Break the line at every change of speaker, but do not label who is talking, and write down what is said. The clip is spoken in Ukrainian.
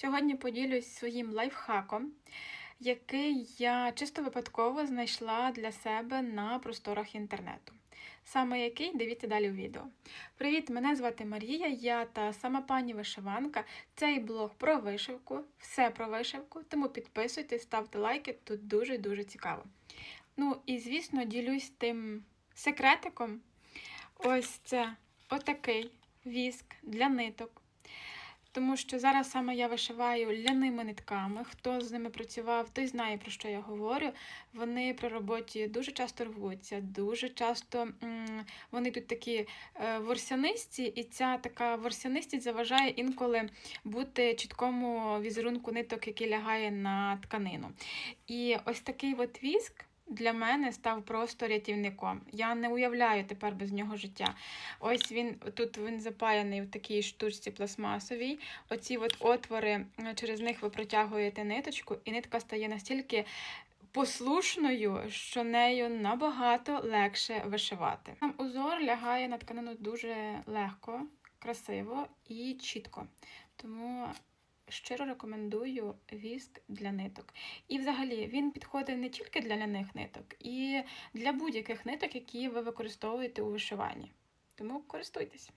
Сьогодні поділюсь своїм лайфхаком, який я чисто випадково знайшла для себе на просторах інтернету. Саме який дивіться далі в відео. Привіт! Мене звати Марія, я та сама пані вишиванка. Цей блог про вишивку, все про вишивку, тому підписуйтесь, ставте лайки, тут дуже-дуже цікаво. Ну і звісно, ділюсь тим секретиком. Ось це отакий віск для ниток. Тому що зараз саме я вишиваю ляними нитками. Хто з ними працював, той знає, про що я говорю. Вони при роботі дуже часто рвуться, дуже часто вони тут такі е, ворсянисті, і ця така ворсянистість заважає інколи бути чіткому візерунку ниток, який лягає на тканину. І ось такий от віск. Для мене став просто рятівником. Я не уявляю тепер без нього життя. Ось він тут він запаяний в такій штучці пластмасовій. Оці от отвори, е, через них ви протягуєте ниточку, і нитка стає настільки послушною, що нею набагато легше вишивати. Сам узор лягає на тканину дуже легко, красиво і чітко. Тому щиро рекомендую віск для ниток. І взагалі він підходить не тільки для ляних ниток, і для будь-яких ниток, які ви використовуєте у вишиванні. Тому користуйтесь.